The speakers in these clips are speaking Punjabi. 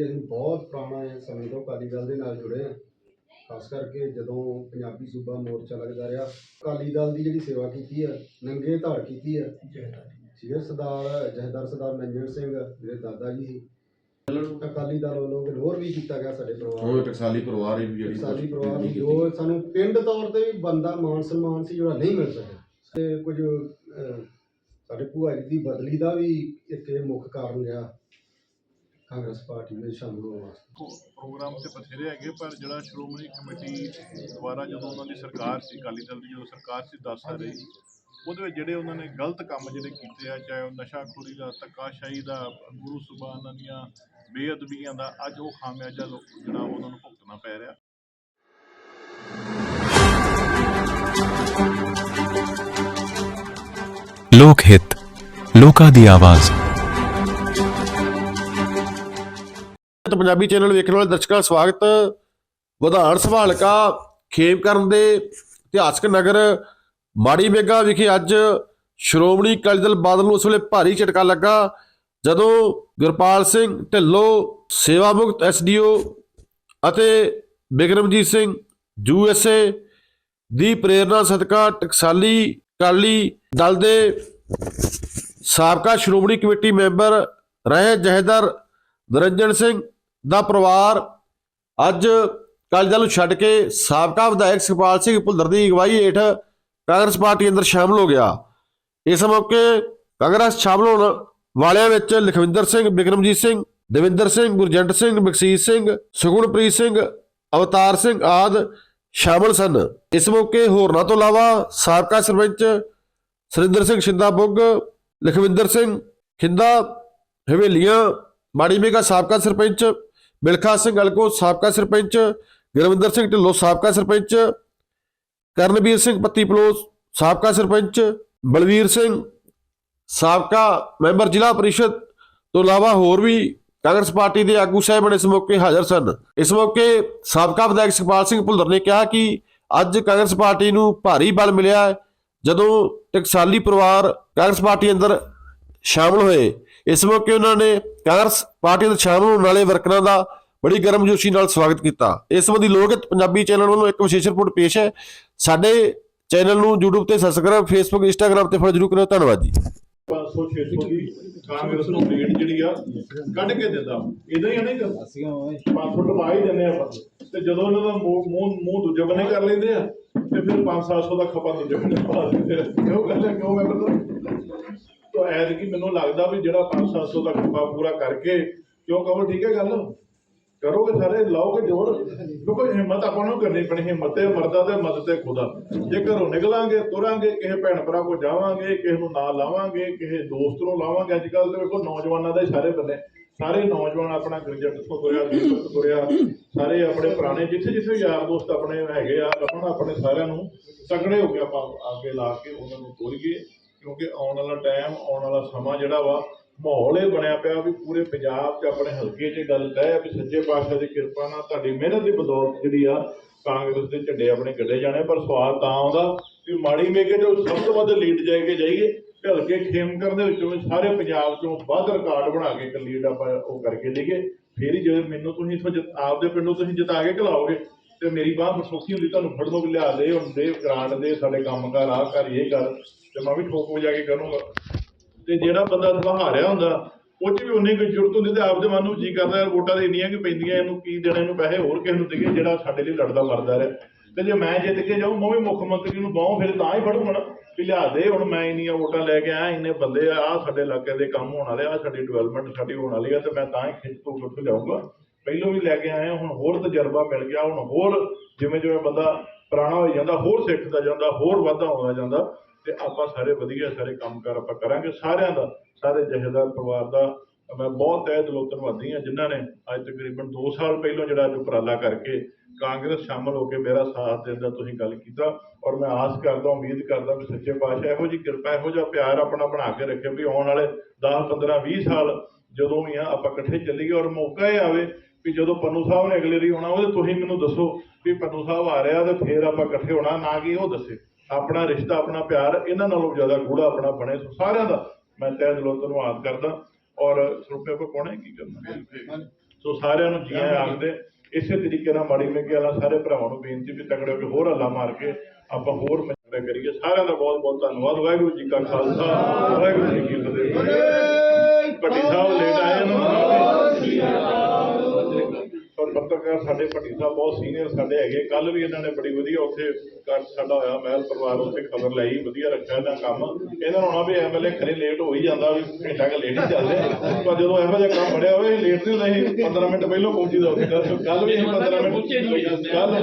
ਜੀ ਅਸੀਂ ਬਹੁਤ ਪੁਰਾਣਾ ਸਮੇਂ ਤੋਂ ਅਕਾਲੀ ਦਲ ਦੇ ਨਾਲ ਜੁੜੇ ਹਾਂ। ਖਾਸ ਕਰਕੇ ਜਦੋਂ ਪੰਜਾਬੀ ਸੂਬਾ ਮੋਰਚਾ ਲੱਗਦਾ ਰਿਹਾ ਅਕਾਲੀ ਦਲ ਦੀ ਜਿਹੜੀ ਸੇਵਾ ਕੀਤੀ ਹੈ ਨੰਗੇ ਧੜ ਕੀਤੀ ਹੈ। ਸ਼ੇਰ ਸਰਦਾਰ ਜਹਦਰ ਸਰਦਾਰ ਨੰਜਨ ਸਿੰਘ ਮੇਰੇ ਦਾਦਾ ਜੀ ਸੀ। ਅਕਾਲੀ ਦਲ ਵੱਲੋਂ ਵਿਰੋਧ ਵੀ ਕੀਤਾ ਗਿਆ ਸਾਡੇ ਪਰਿਵਾਰ ਉਹ ਟਕਸਾਲੀ ਪਰਿਵਾਰ ਵੀ ਜਿਹੜੀ ਸਾਡੀ ਪਰਿਵਾਰ ਜੋ ਸਾਨੂੰ ਪਿੰਡ ਤੌਰ ਤੇ ਵੀ ਬੰਦਾ ਮਾਨ ਸਨਮਾਨ ਸੀ ਜਿਹੜਾ ਨਹੀਂ ਮਿਲ ਸਕਿਆ। ਤੇ ਕੁਝ ਸਾਡੇ ਭੂਆ ਜੀ ਦੀ ਬਦਲੀ ਦਾ ਵੀ ਇੱਕ ਇਹ ਮੁੱਖ ਕਾਰਨ ਰਿਹਾ। ਕਾਂਗਰਸ ਪਾਰਟੀ ਵਿੱਚ ਸ਼ਾਮਲ ਹੋਣ ਵਾਸਤੇ। ਪ੍ਰੋਗਰਾਮ ਤੇ ਬਥੇਰੇ ਹੈਗੇ ਪਰ ਜਿਹੜਾ ਸ਼੍ਰੋਮਣੀ ਕਮੇਟੀ ਦੁਆਰਾ ਜਦੋਂ ਉਹਨਾਂ ਦੀ ਸਰਕਾਰ ਸੀ ਅਕਾਲੀ ਦਲ ਦੀ ਜਦੋਂ ਸਰਕਾਰ ਸੀ 10 ਸਾਲ ਰਹੀ ਉਹਦੇ ਵਿੱਚ ਜਿਹੜੇ ਉਹਨਾਂ ਨੇ ਗਲਤ ਕੰਮ ਜਿਹੜੇ ਕੀਤੇ ਆ ਚਾਹੇ ਉਹ ਨਸ਼ਾਖੋਰੀ ਦਾ ਧੱਕਾਸ਼ਾਹੀ ਦਾ ਗੁਰੂ ਸੁਬਾਨਾਂ ਦੀਆਂ ਬੇਅਦਬੀਆਂ ਦਾ ਅੱਜ ਉਹ ਖਾਮਿਆਜਾ ਲੋਕ ਜਿਹੜਾ ਉਹਨਾਂ ਨੂੰ ਭੁਗਤਣਾ ਪੈ ਰਿਹਾ। ਲੋਕ ਹਿੱਤ ਲੋਕਾਂ ਦੀ ਆਵਾਜ਼। ਪੰਜਾਬੀ ਚੈਨਲ ਵੇਖਣ ਵਾਲੇ ਦਰਸ਼ਕਾਂ ਦਾ ਸਵਾਗਤ। ਵਿਧਾਨ ਸਭਾ ਹਲਕਾ ਖੇਮਕਰਨ ਦੇ ਇਤਿਹਾਸਕ ਨਗਰ ਮਾੜੀ ਮੇਗਾ ਵਿਖੇ ਅੱਜ ਸ਼੍ਰੋਮਣੀ ਅਕਾਲੀ ਦਲ ਬਾਦਲ ਨੂੰ ਉਸ ਵੇਲੇ ਭਾਰੀ ਝਟਕਾ ਲੱਗਾ, ਜਦੋਂ ਗੁਰਪਾਲ ਸਿੰਘ ਢਿੱਲੋਂ ਸੇਵਾ ਮੁਕਤ ਐਸਡੀਓ ਅਤੇ ਬਿਕਰਮਜੀਤ ਸਿੰਘ ਯੂਐਸਏ ਦੀ ਪ੍ਰੇਰਣਾ ਸਦਕਾ ਟਕਸਾਲੀ ਕਾਲੀ ਦਲ ਦੇ ਸਾਬਕਾ ਸ਼੍ਰੋਮਣੀ ਕਮੇਟੀ ਮੈਂਬਰ ਰਹੇ ਜਹੇਦਾਰ ਨਰਿੰਜਨ ਸਿੰਘ ਦਾ ਪਰਿਵਾਰ ਅੱਜ ਅਕਾਲੀ ਦਲ ਨੂੰ ਛੱਡ ਕੇ ਸਾਬਕਾ ਵਿਧਾਇਕ ਸੁਖਪਾਲ ਸਿੰਘ ਭੁੱਲਰ ਦੀ ਅਗਵਾਈ ਹੇਠ ਕਾਂਗਰਸ ਪਾਰਟੀ ਅੰਦਰ ਸ਼ਾਮਲ ਹੋ ਗਿਆ। ਇਸ ਮੌਕੇ ਕਾਂਗਰਸ ਸ਼ਾਮਲ ਹੋਣ ਵਾਲਿਆਂ ਵਿੱਚ ਲਖਵਿੰਦਰ ਸਿੰਘ, ਬਿਕਰਮਜੀਤ ਸਿੰਘ, ਦਵਿੰਦਰ ਸਿੰਘ, ਗੁਰਜੰਟ ਸਿੰਘ, ਬਖਸ਼ੀਸ਼ ਸਿੰਘ ਸੁਗੁਣਪ੍ਰੀਤ ਸਿੰਘ, ਅਵਤਾਰ ਸਿੰਘ ਆਦ ਸ਼ਾਮਲ ਸਨ। ਇਸ ਮੌਕੇ ਹੋਰਨਾਂ ਤੋਂ ਇਲਾਵਾ ਸਾਬਕਾ ਸਰਪੰਚ ਸੁਰਿੰਦਰ ਸਿੰਘ ਸ਼ਿੰਦਾ ਬੁੱਗ, ਲਖਵਿੰਦਰ ਸਿੰਘ ਖਿੰਦਾ, ਹਵੇਲੀਆਂ, ਮਾੜੀ ਮੇਗਾ ਸਾਬਕਾ ਸਰਪੰਚ ਮਿਲਖਾ ਸਿੰਘ ਅਲਕੋ, ਸਾਬਕਾ ਸਰਪੰਚ, ਗੁਰਵਿੰਦਰ ਸਿੰਘ ਢਿੱਲੋਂ, ਸਾਬਕਾ ਸਰਪੰਚ, ਕਰਨਵੀਰ ਸਿੰਘ ਪੱਤੀ ਪਲੋਸ ਸਾਬਕਾ ਸਰਪੰਚ, ਬਲਵੀਰ ਸਿੰਘ, ਸਾਬਕਾ ਮੈਂਬਰ ਜ਼ਿਲ੍ਹਾ ਪਰਿਸ਼ਦ ਤੋਂ ਇਲਾਵਾ ਹੋਰ ਵੀ ਕਾਂਗਰਸ ਪਾਰਟੀ ਦੇ ਆਗੂ ਸਾਹਿਬਾਨ ਇਸ ਮੌਕੇ ਹਾਜ਼ਰ ਸਨ। ਇਸ ਮੌਕੇ ਸਾਬਕਾ ਵਿਧਾਇਕ ਸੁਖਪਾਲ ਸਿੰਘ ਭੁੱਲਰ ਨੇ ਕਿਹਾ ਕਿ ਅੱਜ ਕਾਂਗਰਸ ਪਾਰਟੀ ਨੂੰ ਭਾਰੀ ਬਲ ਮਿਲਿਆ ਜਦੋਂ ਟਕਸਾਲੀ ਪਰਿਵਾਰ ਕਾਂਗਰਸ ਪਾਰਟੀ ਅੰਦਰ ਸ਼ਾਮਲ ਹੋਏ ਇਸ ਮੌਕੇ ਉਹਨਾਂ ਨੇ ਕਾਂਗਰਸ ਪਾਰਟੀ ਦੇ ਸ਼ਾਮਲ ਹੋਣ ਵਾਲੇ ਵਰਕਰਾਂ ਦਾ ਬੜੀ ਗਰਮਜੋਸ਼ੀ ਨਾਲ ਸਵਾਗਤ ਕੀਤਾ। ਇਸ ਸੰਬੰਧੀ ਲੋਕ ਪੰਜਾਬੀ ਚੈਨਲ ਵੱਲੋਂ ਇੱਕ ਵਿਸ਼ੇਸ਼ ਰਿਪੋਰਟ ਪੇਸ਼ ਹੈ। ਸਾਡੇ ਚੈਨਲ ਨੂੰ YouTube ਤੇ ਸਬਸਕ੍ਰਾਈਬ Facebook Instagram ਤੇ ਫੋਲੋ ਜਰੂਰ ਕਰਿਓ। ਧੰਨਵਾਦ ਜੀ। 500 600 ਦੀ ਕਾਂਗਰਸ ਨੂੰ ਲੀਡ ਜਿਹੜੀ ਆ ਕੱਢ ਕੇ ਦਿੰਦਾ। ਇਦਾਂ ਹੀ ਆ ਨਹੀਂ ਕਰਦਾ 500 ਟਪਾ ਹੀ। ਦਿੰਦੇ ਆ ਬਸ ਤੇ ਜਦੋਂ ਇਹਨਾਂ ਦਾ ਮੂੰਹ ਮੂੰਹ ਦੂਜੇ ਬੰਨੇ ਕਰ ਲੈਂਦੇ ਆ ਤੇ ਫਿਰ 5-700 ਦਾ ਖਪਾ ਦੂਜੇ ਬੰਨੇ ਪਾ ਦਿੰਦੇ ਆ। ਕਿਉਂ ਗੱਲ ਹੈ? ਕਿਉਂ ਮੈਂ ਐਦ ਕਿ ਮੈਨੂੰ ਲੱਗਦਾ ਵੀ ਜਿਹੜਾ 5-700 ਦਾ ਖਪਾ ਪੂਰਾ ਕਰਕੇ, ਕਿਉਂ ਕਹੋ, ਠੀਕ ਹੈ ਗੱਲ? ਕਰੋਗੇ ਸਾਰੇ, ਲਾਓਗੇ ਜੋਰ? ਕਿਉਂਕਿ ਹਿੰਮਤ ਆਪਾਂ ਨੂੰ ਕਰਨੀ ਪੈਣੀ, ਹਿੰਮਤ ਤੇ ਮਰਦਾ ਤੇ ਮਦਦ ਤੇ ਖੁਦਾ। ਜੇ ਘਰੋਂ ਨਿਕਲਾਂਗੇ, ਤੁਰਾਂਗੇ, ਕਿਸੇ ਭੈਣ ਭਰਾ ਕੋ ਜਾਵਾਂਗੇ, ਕਿਸੇ ਨੂੰ ਨਾਲ ਲਾਵਾਂਗੇ, ਕਿਸੇ ਦੋਸਤ ਨੂੰ ਲਾਵਾਂਗੇ ਅੱਜ ਕੱਲ ਤੇ ਵੇਖੋ ਨੌਜਵਾਨਾਂ ਦੇ ਸਾਰੇ ਬੰਨੇ ਸਾਰੇ ਨੌਜਵਾਨ ਆਪਣਾ ਗਰਜਟ ਤੋਂ ਤੁਰਿਆ ਦੀਪਕ ਤੁਰਿਆ, ਸਾਰੇ ਆਪਣੇ ਪੁਰਾਣੇ, ਜਿੱਥੇ ਜਿੱਥੇ ਯਾਰ ਦੋਸਤ ਆਪਣੇ ਹੈਗੇ ਆ ਆਪਾਂ ਆਪਣੇ ਸਾਰਿਆਂ ਨੂੰ ਤਕੜੇ ਹੋ ਕੇ ਆਪਾਂ ਅੱਗੇ ਲਾ ਕੇ ਉਹਨਾਂ ਨੂੰ ਤੋਰੀਏ। ਕਿਉਂਕਿ ਆਉਣ ਵਾਲਾ ਟਾਈਮ ਆਉਣ ਵਾਲਾ ਸਮਾਂ ਜਿਹੜਾ ਵਾ, ਮਾਹੌਲ ਇਹ ਬਣਿਆ ਪਿਆ ਵੀ ਪੂਰੇ ਪੰਜਾਬ 'ਚ ਆਪਣੇ ਹਲਕੇ 'ਚ ਗੱਲ ਤੈਅ ਹੈ ਵੀ ਸੱਜੇ ਪਾਤਸ਼ਾਹ ਦੀ ਕਿਰਪਾ ਨਾਲ ਤੁਹਾਡੀ ਮਿਹਨਤ ਦੀ ਬਦੌਲਤ ਜਿਹੜੀ ਆ, ਕਾਂਗਰਸ ਦੇ ਝੰਡੇ ਆਪਣੇ ਗੱਡੇ ਜਾਣੇ ਪਰ ਸਵਾਲ ਤਾਂ ਆਉਂਦਾ ਵੀ ਮਾੜੀ ਮੇਗੇ ਜੋ ਸਭ ਤੋਂ ਵੱਧ ਲੀਡ ਜਾ ਕੇ ਜਾਈਏ? ਤੇ ਹਲਕੇ ਖੇਮਕਰ ਦੇ ਵਿੱਚੋਂ ਵੀ ਸਾਰੇ ਪੰਜਾਬ 'ਚੋਂ ਵੱਧ ਰਿਕਾਰਡ ਬਣਾ ਕੇ ਇੱਕ ਲੀਡ ਆਪਾਂ ਉਹ ਕਰਕੇ ਲਈਏ। ਫੇਰ ਹੀ ਜੇ ਮੈਨੂੰ ਤੁਸੀਂ ਇੱਥੋਂ ਜਿਤ- ਆਪਦੇ ਪਿੰਡੋਂ ਤੁਸੀਂ ਜਿਤਾ ਕੇ ਖਿਲਾਓਗੇ ਤੇ ਮੇਰੀ ਬਾਹ ਸੌਖੀ ਹੁੰਦੀ, ਤੁਹਾਨੂੰ ਫੜਨੋਂ ਵੀ ਲਿਆ ਦੇ, ਹੁੰਦੇ ਗ੍ਰਾਂਟ ਦੇ, ਸਾਡੇ ਕੰਮ ਕਰ ਆ ਕਰ, ਇਹ ਕਰ। ਤੇ ਮੈਂ ਵੀ ਠੋਕ ਹੋ ਜਾ ਕੇ ਕਰੂੰਗਾ। ਤੇ ਜਿਹੜਾ ਬੰਦਾ ਸਹਾਰਿਆ ਹੁੰਦਾ, ਉਹ 'ਚ ਵੀ ਉਨੀ ਕੋਈ ਜ਼ਰੂਰਤ ਹੁੰਦੀ ਤੇ ਆਪਦੇ ਮਨ ਨੂੰ ਜੀ ਕਰਦਾ ਯਾਰ ਵੋਟਾਂ ਤੇ ਇੰਨੀਆਂ ਕਿ ਪੈਂਦੀਆਂ, ਇਹਨੂੰ ਕੀ ਦੇਣਾ, ਇਹਨੂੰ ਪੈਸੇ ਹੋਰ ਕਿਸੇ ਨੂੰ ਦੇਈਏ ਜਿਹੜਾ ਸਾਡੇ ਲਈ ਲੜਦਾ ਮਰਦਾ ਰਿਹਾ। ਤੇ ਜੇ ਮੈਂ ਜਿੱਤ ਕੇ ਜਾਊਂ, ਮੈਂ ਵੀ ਮੁੱਖ ਮੰਤਰੀ ਨੂੰ ਬਾਹੋਂ ਫਿਰ ਤਾਂ ਹੀ ਫੜੂੰਗਾ ਨਾ ਵੀ ਲਿਆ ਦੇ, ਹੁਣ ਮੈਂ ਇੰਨੀਆਂ ਵੋਟਾਂ ਲੈ ਕੇ ਆਇਆ, ਇੰਨੇ ਬੰਦੇ ਆ, ਆਹ ਸਾਡੇ ਇਲਾਕੇ ਦੇ ਕੰਮ ਹੋਣ ਵਾਲੇ ਆ ਸਾਡੀ ਡਿਵੈਲਪਮੈਂਟ ਸਾਡੀ ਹੋਣ ਵਾਲੀ ਆ, ਤੇ ਮੈਂ ਤਾਂ ਹੀ ਖਿੱਚ ਤੋਂ ਖਿੱਚ ਜਾਊਂਗਾ। ਪਹਿਲੋਂ ਵੀ ਲੈ ਕੇ ਆਇਆ, ਹੁਣ ਹੋਰ ਤਜਰਬਾ ਮਿਲ ਗਿਆ, ਹੁਣ ਹੋਰ ਜਿਵੇਂ ਜਿਵੇਂ ਬੰਦਾ ਪੁਰਾਣਾ ਹੋ ਜਾਂਦਾ, ਹੋਰ ਸਿੱਖਦਾ ਜਾਂਦਾ, ਹੋਰ ਵਾਧਾ ਆਉਂਦਾ ਜਾਂਦਾ ਤੇ ਆਪਾਂ ਸਾਰੇ ਵਧੀਆ ਸਾਰੇ ਕੰਮਕਾਰ ਆਪਾਂ ਕਰਾਂਗੇ। ਸਾਰਿਆਂ ਦਾ, ਸਾਰੇ ਜਹੇਦਾਰ ਪਰਿਵਾਰ ਦਾ ਮੈਂ ਬਹੁਤ ਤਹਿ ਦਿਲੋਂ ਧੰਨਵਾਦੀ ਹਾਂ, ਜਿਨ੍ਹਾਂ ਨੇ ਅੱਜ ਤਕਰੀਬਨ 2 ਸਾਲ ਪਹਿਲਾਂ ਜਿਹੜਾ ਅੱਜ ਉਪਰਾਲਾ ਕਰਕੇ ਕਾਂਗਰਸ ਸ਼ਾਮਲ ਹੋ ਕੇ ਮੇਰਾ ਸਾਥ ਦੇਣ ਦਾ ਤੁਸੀਂ ਗੱਲ ਕੀਤਾ। ਔਰ ਮੈਂ ਆਸ ਕਰਦਾ, ਉਮੀਦ ਕਰਦਾ ਵੀ ਸੱਚੇ ਪਾਤਸ਼ਾਹ ਇਹੋ ਜੀ ਕਿਰਪਾ, ਇਹੋ ਜਿਹਾ ਪਿਆਰ ਆਪਣਾ ਬਣਾ ਕੇ ਰੱਖੇ ਵੀ ਆਉਣ ਵਾਲੇ 10 15 20 ਸਾਲ ਜਦੋਂ ਵੀ ਆ ਆਪਾਂ ਇਕੱਠੇ ਚੱਲੀਏ ਔਰ ਮੌਕਾ ਇਹ ਆਵੇ ਵੀ ਜਦੋਂ ਪੰਨੂ ਸਾਹਿਬ ਨੇ ਅਗਲੇ ਵਾਰੀ ਆਉਣਾ, ਉਹਦੇ ਤੁਸੀਂ ਮੈਨੂੰ ਦੱਸੋ ਵੀ ਪੰਨੂ ਸਾਹਿਬ ਆ ਰਿਹਾ ਤੇ ਫੇਰ ਆਪਾਂ ਇਕੱਠੇ ਹੋਣਾ, ਨਾ ਕਿ ਉਹ ਦੱਸੇ। ਆਪਣਾ ਰਿਸ਼ਤਾ ਆਪਣਾ ਪਿਆਰ ਇਹਨਾਂ ਨਾਲੋਂ ਜ਼ਿਆਦਾ ਗੂੜਾ ਆਪਣਾ ਬਣੇ। ਸੋ ਸਾਰਿਆਂ ਦਾ ਮੈਂ ਤਹਿ ਦਿਲੋਂ ਧੰਨਵਾਦ ਕਰਦਾ। ਔਰ ਸਰੂਪੇ ਕੋ ਕੋਣੇ ਕੀ ਕਰਨਾ? ਸੋ ਸਾਰਿਆਂ ਨੂੰ ਜੀ। ਆਖਦੇ ਇਸੇ ਤਰੀਕੇ ਨਾਲ ਮਾੜੀ ਮੇਗੇ ਵਾਲਾ ਸਾਰੇ ਭਰਾਵਾਂ ਨੂੰ ਬੇਨਤੀ ਵੀ ਤਕੜੇ ਹੋ ਕੇ ਹੋਰ ਹੱਲਾ ਮਾਰ ਕੇ ਆਪਾਂ ਹੋਰ ਮਿਹਨਤ ਕਰੀਏ। ਸਾਰਿਆਂ ਦਾ ਬਹੁਤ ਬਹੁਤ ਧੰਨਵਾਦ। ਵਾਹਿਗੁਰੂ ਜੀ ਕਾ ਖਾਲਸਾ। ਵਾਹਿਗੁਰੂ ਜੀ ਕੀ ਫਤਿਹ ਭੱਟੀ ਸਾਹਿਬ ਲੇਟ ਆਏ ਨੇ ਪੱਤਰਕਾਰ ਸਾਡੇ ਭੱਟੀ ਸਾਹਿਬ ਬਹੁਤ ਸੀਨੀਅਰ ਸਾਡੇ ਹੈਗੇ ਕੱਲ ਵੀ ਇਹਨਾਂ ਨੇ ਬੜੀ ਵਧੀਆ ਉੱਥੇ ਕਰ ਸਾਡਾ ਹੋਇਆ ਮਹਿਲ ਪਰਿਵਾਰ ਉੱਤੇ ਖਬਰ ਲਈ ਵਧੀਆ ਰੱਖਿਆ ਇਹਦਾ ਕੰਮ। ਇਹਨਾਂ ਨੂੰ ਆਉਣਾ ਵੀ ਐਮਐਲਏ ਖਰੇ ਲੇਟ ਹੋ ਹੀ ਜਾਂਦਾ ਵੀ ਘੰਟਾ ਕੁ ਲੇਟ ਹੀ ਚੱਲਦੇ ਪਰ ਜਦੋਂ ਇਹੋ ਜਿਹਾ ਕੰਮ ਫੜਿਆ ਹੋਵੇ ਲੇਟ ਨਹੀਂ ਹੁੰਦਾ ਸੀ 15 ਮਿੰਟ ਪਹਿਲਾਂ ਪਹੁੰਚੀਦਾ ਉੱਥੇ। ਕੱਲ ਵੀ ਅਸੀਂ 15 ਮਿੰਟ ਕੱਲ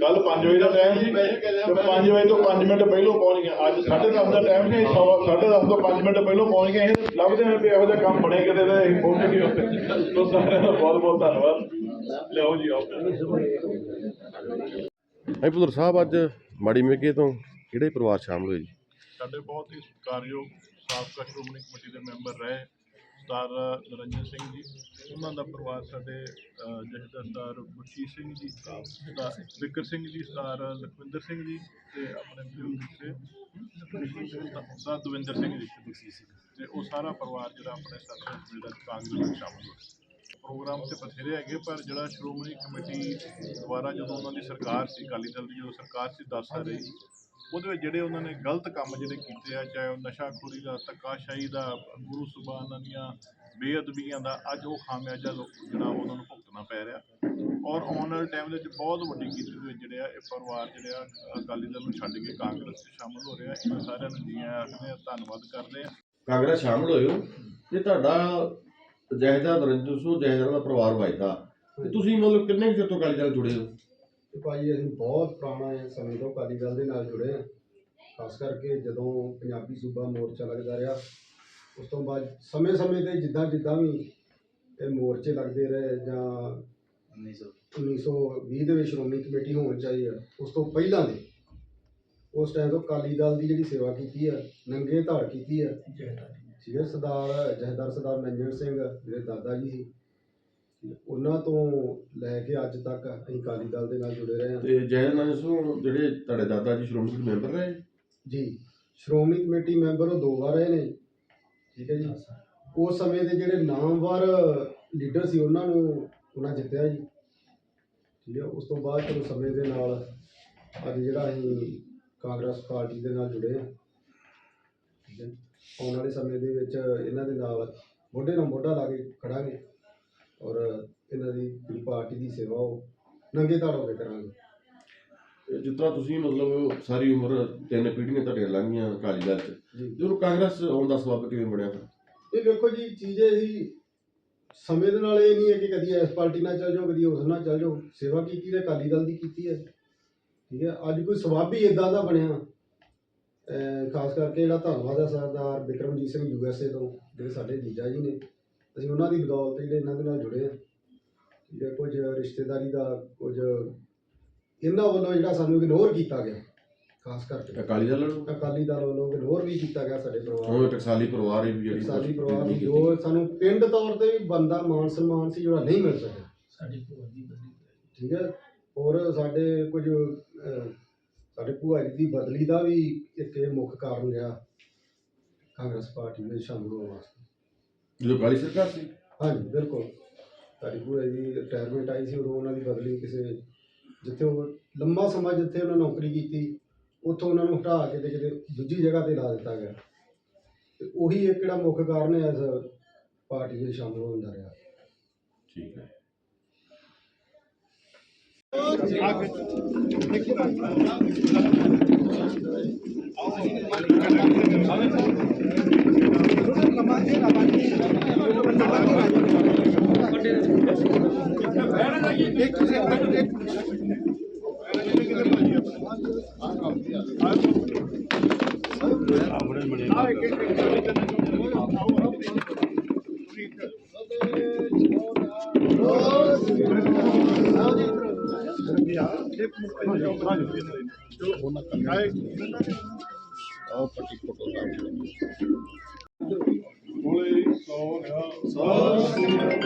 ਕੱਲ 5 ਵਜੇ ਦਾ ਟਾਈਮ ਸੀ। ਤੇ 5 ਵਜੇ ਤੋਂ 5 ਮਿੰਟ ਪਹਿਲਾਂ ਪਹੁੰਚ ਗਏ ਅੱਜ 10:30 ਦਾ ਟਾਈਮ ਸੀ 10:30 ਤੋਂ 5 ਮਿੰਟ ਪਹਿਲਾਂ ਪਹੁੰਚ ਗਏ ਲੱਭਦੇ ਹਾਂ ਵੀ ਇਹੋ ਜਿਹਾ ਕੰਮ ਬਣੇ ਕਿਤੇ ਤੇ ਪਹੁੰਚ ਗਏ ਉੱਥੇ। ਤੋਂ ਸਾਰਿਆਂ ਦਾ ਬਹੁਤ ਬਹੁਤ ਧੰਨਵਾਦ। ਲਿਆਓ ਜੀ ਆਓ। ਸਾਹਿਬ ਅੱਜ ਮਾੜੀ ਮੇਗੇ ਤੋਂ ਕਿਹੜੇ ਪਰਿਵਾਰ ਸ਼ਾਮਲ ਹੋਏ ਜੀ? ਸਾਡੇ ਬਹੁਤ ਹੀ ਸਤਿਕਾਰਯੋਗ ਸਾਬਕਾ ਸ਼੍ਰੋਮਣੀ ਕਮੇਟੀ ਦੇ ਮੈਂਬਰ ਰਹੇ ਸਰਦਾਰ ਨਰਿੰਦਰ ਸਿੰਘ ਜੀ। ਉਹਨਾਂ ਦਾ ਪਰਿਵਾਰ ਸਾਡੇ ਜਥੇਦਾਰ ਸਰਦਾਰ ਬਖਸ਼ੀਸ਼ ਸਿੰਘ ਜੀ ਸਰਦਾਰ ਵਿਕਰ ਸਿੰਘ ਜੀ ਸਰਦਾਰ ਲਖਵਿੰਦਰ ਸਿੰਘ ਜੀ ਤੇ ਆਪਣੇ ਬਜ਼ੁਰਗ ਤੇ ਸਰਦਾਰ ਦਵਿੰਦਰ ਸਿੰਘ ਜੀ ਤੇ ਉਹ ਸਾਰਾ ਪਰਿਵਾਰ ਜਿਹੜਾ ਆਪਣੇ ਸਾਥੀ ਜਿਹੜਾ ਕਾਂਗਰਸ ਵਿੱਚ ਸ਼ਾਮਲ ਹੋਇਆ। ਪ੍ਰੋਗਰਾਮ ਤੇ ਬਥੇਰੇ ਹੈਗੇ, ਪਰ ਜਿਹੜਾ ਸ਼੍ਰੋਮਣੀ ਕਮੇਟੀ ਦੁਆਰਾ ਜਦੋਂ ਉਹਨਾਂ ਦੀ ਸਰਕਾਰ ਸੀ, ਅਕਾਲੀ ਦਲ ਦੀ ਜਦੋਂ ਸਰਕਾਰ ਸੀ 10 ਸਾਲ ਰਹੀ ਉਹਦੇ ਵਿੱਚ ਜਿਹੜੇ ਉਹਨਾਂ ਨੇ ਗਲਤ ਕੰਮ ਜਿਹੜੇ ਕੀਤੇ ਆ, ਚਾਹੇ ਉਹ ਨਸ਼ਾਖੋਰੀ ਦਾ, ਧੱਕਾਸ਼ਾਹੀ ਦਾ, ਗੁਰੂ ਸੁਬਾਨਾਂ ਦੀਆਂ ਬੇਅਦਬੀਆਂ ਦਾ, ਅੱਜ ਉਹ ਖਾਮਿਆਜਾ ਲੋਕ ਜਿਹੜਾ ਉਹਨਾਂ ਨੂੰ ਭੁਗਤਣਾ ਪੈ ਰਿਹਾ। ਔਰ ਆਉਣ ਵਾਲੇ ਟਾਈਮ ਦੇ ਵਿੱਚ ਬਹੁਤ ਵੱਡੀ ਗਿਣਤੀ ਦੇ ਵਿੱਚ ਜਿਹੜੇ ਆ, ਇਹ ਪਰਿਵਾਰ ਜਿਹੜੇ ਆ, ਅਕਾਲੀ ਦਲ ਨੂੰ ਛੱਡ ਕੇ ਕਾਂਗਰਸ 'ਚ ਸ਼ਾਮਲ ਹੋ ਰਿਹਾ। ਇਹਨਾਂ ਸਾਰਿਆਂ ਨੂੰ ਜੀ ਆਖਦੇ ਆ ਧੰਨਵਾਦ ਕਰਦੇ ਆ। ਕਾਂਗਰਸ ਸ਼ਾਮਲ ਹੋਏ ਤੁਹਾਡਾ ਤੇ ਨਰਿੰਦਰ ਸਿੰਘ ਜਹੇਦਾਰ ਦਾ ਪਰਿਵਾਰ ਵਜਦਾ। ਤੇ ਤੁਸੀਂ ਮਤਲਬ ਕਿੰਨੇ ਕੁ ਚਿਰ ਤੋਂ ਅਕਾਲੀ ਦਲ ਜੁੜੇ ਹੋ? ਤੇ ਭਾਈ ਅਸੀਂ ਬਹੁਤ ਪੁਰਾਣਾ ਸਮੇਂ ਤੋਂ ਅਕਾਲੀ ਦਲ ਦੇ ਨਾਲ ਜੁੜੇ ਹਾਂ। ਖਾਸ ਕਰਕੇ ਜਦੋਂ ਪੰਜਾਬੀ ਸੂਬਾ ਮੋਰਚਾ ਲੱਗਦਾ ਰਿਹਾ ਉਸ ਤੋਂ ਬਾਅਦ ਸਮੇਂ-ਸਮੇਂ ਤੇ ਜਿੱਦਾਂ ਜਿੱਦਾਂ ਵੀ ਇਹ ਮੋਰਚੇ ਲੱਗਦੇ ਰਹੇ ਜਾਂ 1920 ਦੇ ਵਿੱਚ ਸ਼੍ਰੋਮਣੀ ਕਮੇਟੀ ਹੋਣ ਚਾਹੀਦੀ ਹੈ ਉਸ ਤੋਂ ਪਹਿਲਾਂ ਦੇ ਉਸ ਟਾਈਮ ਤੋਂ ਅਕਾਲੀ ਦਲ ਦੀ ਜਿਹੜੀ ਸੇਵਾ ਕੀਤੀ ਹੈ ਨੰਗੇ ਧੜ ਕੀਤੀ ਹੈ ਹੈ ਸਰਦਾਰ ਜਹਦਾਰ ਸਰਦਾਰ ਨੰਜਨ ਸਿੰਘ ਮੇਰੇ ਦਾਦਾ ਜੀ ਸੀ। ਉਹਨਾਂ ਤੋਂ ਲੈ ਕੇ ਅੱਜ ਤੱਕ ਅਸੀਂ ਅਕਾਲੀ ਦਲ ਦੇ ਨਾਲ ਜੁੜੇ ਰਹੇ ਹਾਂ। ਤੇ ਨਰਿੰਦਰ ਸਿੰਘ ਜਿਹੜੇ ਤੁਹਾਡੇ ਦਾਦਾ ਜੀ ਸ਼੍ਰੋਮਣੀ ਕਮੇਟੀ ਮੈਂਬਰ ਰਹੇ? ਜੀ ਸ਼੍ਰੋਮਣੀ ਕਮੇਟੀ ਮੈਂਬਰ ਉਹ ਦੋ ਵਾਰ ਰਹੇ ਨੇ। ਠੀਕ ਹੈ ਜੀ। ਉਸ ਸਮੇਂ ਦੇ ਜਿਹੜੇ ਨਾਮਵਰ ਲੀਡਰ ਸੀ ਉਹਨਾਂ ਨੂੰ ਉਹਨਾਂ ਜਿੱਤਿਆ ਜੀ। ਠੀਕ ਹੈ ਉਸ ਤੋਂ ਬਾਅਦ ਚਲੋ ਸਮੇਂ ਦੇ ਨਾਲ ਅੱਜ ਜਿਹੜਾ ਅਸੀਂ ਕਾਂਗਰਸ ਪਾਰਟੀ ਦੇ ਨਾਲ ਜੁੜੇ ਹਾਂ। ਠੀਕ ਹੈ। ਆਉਣ ਵਾਲੇ ਸਮੇਂ ਦੇ ਵਿੱਚ ਇਹਨਾਂ ਦੇ ਨਾਲ ਮੋਢੇ ਨਾਲ ਮੋਢਾ ਲਾ ਕੇ ਖੜਾਂਗੇ ਔਰ ਇਹਨਾਂ ਦੀ ਜਿਹੜੀ ਪਾਰਟੀ ਦੀ ਸੇਵਾ ਉਹ ਨੰਗੇ ਧੜ ਹੋ ਕੇ ਕਰਾਂਗੇ। ਜਿਸ ਤਰ੍ਹਾਂ ਤੁਸੀਂ ਮਤਲਬ ਸਾਰੀ ਉਮਰ ਤਿੰਨ ਪੀੜ੍ਹੀਆਂ ਤੁਹਾਡੀਆਂ ਲੰਘੀਆਂ ਅਕਾਲੀ ਦਲ 'ਚ ਜੀ। ਜਦੋਂ ਕਾਂਗਰਸ ਆਉਣ ਦਾ ਸਬਬ ਕਿਵੇਂ ਬਣਿਆ ਫਿਰ? ਇਹ ਵੇਖੋ ਜੀ ਚੀਜ਼ ਇਹ ਸੀ ਸਮੇਂ ਦੇ ਨਾਲ ਇਹ ਨਹੀਂ ਹੈ ਕਿ ਕਦੀ ਇਸ ਪਾਰਟੀ ਨਾਲ ਚੱਲ ਜਾਓ ਕਦੀ ਉਸ ਨਾਲ ਚੱਲ ਜਾਓ। ਸੇਵਾ ਕੀਤੀ ਤੇ ਅਕਾਲੀ ਦਲ ਦੀ ਕੀਤੀ ਹੈ। ਠੀਕ ਹੈ? ਅੱਜ ਕੋਈ ਸਵਾਬ ਹੀ ਇਦਾਂ ਦਾ ਬਣਿਆ। ਖਾਸ ਕਰਕੇ ਜਿਹੜਾ ਧੰਨਵਾਦ ਹੈ ਸਰਦਾਰ ਬਿਕਰਮਜੀਤ ਸਿੰਘ ਯੂਐਸਏ ਤੋਂ ਜਿਹੜੇ ਸਾਡੇ ਜੀਜਾ ਜੀ ਨੇ। ਅਸੀਂ ਉਹਨਾਂ ਦੀ ਬਦੌਲਤ ਜਿਹੜੇ ਇਹਨਾਂ ਦੇ ਨਾਲ ਜੁੜੇ ਹਾਂ ਠੀਕ ਹੈ ਕੁਝ ਰਿਸ਼ਤੇਦਾਰੀ ਦਾ ਕੁਝ ਇਹਨਾਂ ਵੱਲੋਂ ਜਿਹੜਾ ਸਾਨੂੰ ਇਗਨੋਰ ਕੀਤਾ ਗਿਆ ਖਾਸ ਕਰਕੇ। ਅਕਾਲੀ ਦਲ ਨੂੰ ਅਕਾਲੀ ਦਲ ਵੱਲੋਂ ਇਗਨੋਰ ਵੀ ਕੀਤਾ ਗਿਆ ਸਾਡੇ ਪਰਿਵਾਰ ਨੂੰ। ਟਕਸਾਲੀ ਪਰਿਵਾਰ ਹੀ ਵੀ ਜਿਹੜੀ ਸਾਡੀ ਪਰਿਵਾਰ ਨੂੰ। ਜੋ ਸਾਨੂੰ ਪਿੰਡ ਤੌਰ ਤੇ ਵੀ ਬੰਦਾ ਮਾਨ ਸਨਮਾਨ ਸੀ ਜਿਹੜਾ ਨਹੀਂ ਮਿਲ ਸਕਿਆ। ਸਾਡੀ ਭੂਆ ਦੀ ਬਦਲੀ ਠੀਕ ਹੈ ਔਰ ਸਾਡੇ ਕੁਝ ਸਾਡੇ ਭੂਆ ਜੀ ਦੀ ਬਦਲੀ ਦਾ ਵੀ ਇੱਕ ਇਹ ਮੁੱਖ ਕਾਰਨ ਰਿਹਾ ਕਾਂਗਰਸ ਪਾਰਟੀ ਵਿੱਚ ਸ਼ਾਮਲ ਹੋਣ ਵਾਸਤੇ। ਜਦੋਂ ਅਕਾਲੀ ਸਰਕਾਰ ਸੀ? ਹਾਂਜੀ ਬਿਲਕੁਲ। ਸਾਡੀ ਭੂਆ ਜੀ ਦੀ ਰਿਟਾਇਰਮੈਂਟ ਆਈ ਸੀ ਉਦੋਂ ਉਹਨਾਂ ਦੀ ਬਦਲੀ ਕਿਸੇ ਜਿੱਥੇ ਉਹ ਲੰਮਾ ਸਮਾਂ ਜਿੱਥੇ ਉਹਨਾਂ ਨੌਕਰੀ ਕੀਤੀ ਉੱਥੋਂ ਉਹਨਾਂ ਨੂੰ ਹਟਾ ਕੇ ਤੇ ਕਿਤੇ ਦੂਜੀ ਜਗ੍ਹਾ ਤੇ ਲਾ ਦਿੱਤਾ ਗਿਆ। ਤੇ ਉਹੀ ਇੱਕ ਜਿਹੜਾ ਮੁੱਖ ਕਾਰਨ ਹੈ ਇਸ ਪਾਰਟੀ ਵਿੱਚ ਸ਼ਾਮਲ ਹੋਣ ਦਾ ਰਿਹਾ। ਠੀਕ ਹੈ। ਆਪਣੇ ਮਣੇ ਨਾਲ ਬੋਲੇ ਸੋਨਿਆ ਸਤਿ ਸ੍ਰੀ ਅਕਾਲ